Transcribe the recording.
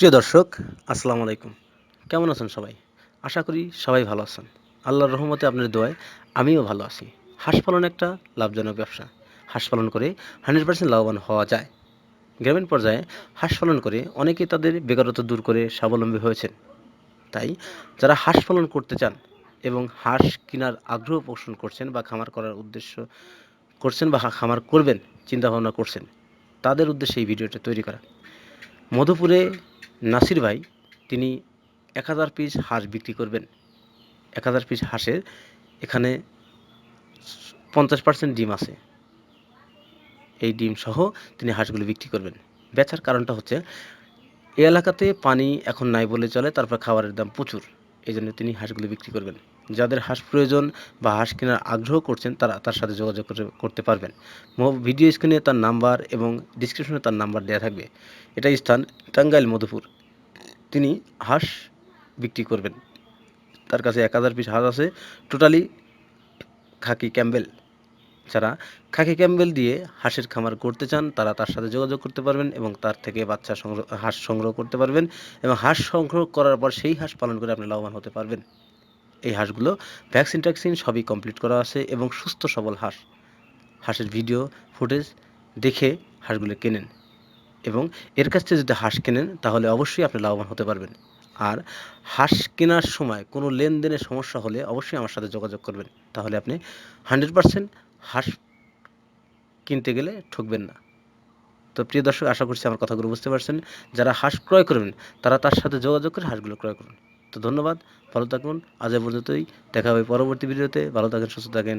প্রিয় দর্শক, আসসালামু আলাইকুম। কেমন আছেন সবাই? আশা করি সবাই ভালো আছেন। আল্লাহর রহমতে আপনার দোয়ায় আমিও ভালো আছি। হাঁস পালন একটা লাভজনক ব্যবসা। হাঁস পালন করে হান্ড্রেড পার্সেন্ট লাভবান হওয়া যায়। গ্রামীণ পর্যায়ে হাঁস পালন করে অনেকেই তাদের বেকারত্ব দূর করে স্বাবলম্বী হয়েছেন। তাই যারা হাঁস পালন করতে চান এবং হাঁস কেনার আগ্রহ পোষণ করছেন বা খামার করার উদ্দেশ্য করছেন বা খামার করবেন, চিন্তাভাবনা করছেন, তাদের উদ্দেশ্যে এই ভিডিওটা তৈরি করা। মধুপুরে নাসির ভাই, তিনি এক হাজার পিস হাঁস বিক্রি করবেন। এক হাজার পিস হাঁসের এখানে পঞ্চাশ পার্সেন্ট ডিম আছে। এই ডিম সহ তিনি হাঁসগুলো বিক্রি করবেন। বেচার কারণটা হচ্ছে, এই এলাকাতে পানি এখন নাই বলে চলে, তারপর খাবারের দাম প্রচুর। এই জন্য তিনি হাঁসগুলো বিক্রি করবেন। যাদের হাঁস প্রয়োজন বা হাঁস কেনার আগ্রহ করছেন, তারা তার সাথে যোগাযোগ করতে পারবেন। ভিডিও স্ক্রিনে তার নাম্বার এবং ডিসক্রিপশনে তার নাম্বার দেওয়া থাকবে। এটা স্থান টাঙ্গাইল, মধুপুর। তিনি হাঁস বিক্রি করবেন। তার কাছে এক হাজার পিস হাঁস আছে। Totally khaki Campbell. যারা খাকি ক্যাম্বেল দিয়ে হাঁসের খামার করতে চান, তারা তার সাথে যোগাযোগ করতে পারবেন এবং তার থেকে বাচ্চা সংগ্রহ, হাঁস সংগ্রহ করতে পারবেন এবং হাঁস সংগ্রহ করার পর সেই হাঁস পালন করে আপনি লাভবান হতে পারবেন। এই হাঁসগুলো ভ্যাকসিন ট্যাকসিন সবই কমপ্লিট করা আছে এবং সুস্থ সবল হাঁস। হাঁসের ভিডিও ফুটেজ দেখে হাঁসগুলো কেনেন এবং এর কাছ থেকে যদি হাঁস কেনেন, তাহলে অবশ্যই আপনি লাভবান হতে পারবেন। আর হাঁস কেনার সময় কোনো লেনদেনের সমস্যা হলে অবশ্যই আমার সাথে যোগাযোগ করবেন। তাহলে আপনি হান্ড্রেড পারসেন্ট হাঁস কিনতে গেলে ঠকবেন না। তো প্রিয় দর্শক, আশা করছি আমার কথাগুলো বুঝতে পারছেন। যারা হাঁস ক্রয় করবেন, তারা তার সাথে যোগাযোগ করে হাঁসগুলো ক্রয় করুন। তো ধন্যবাদ ভালো থাকুন আজ পর্যন্তই দেখা হবে পরবর্তী ভিডিওতে ভালো থাকেন সুস্থ থাকেন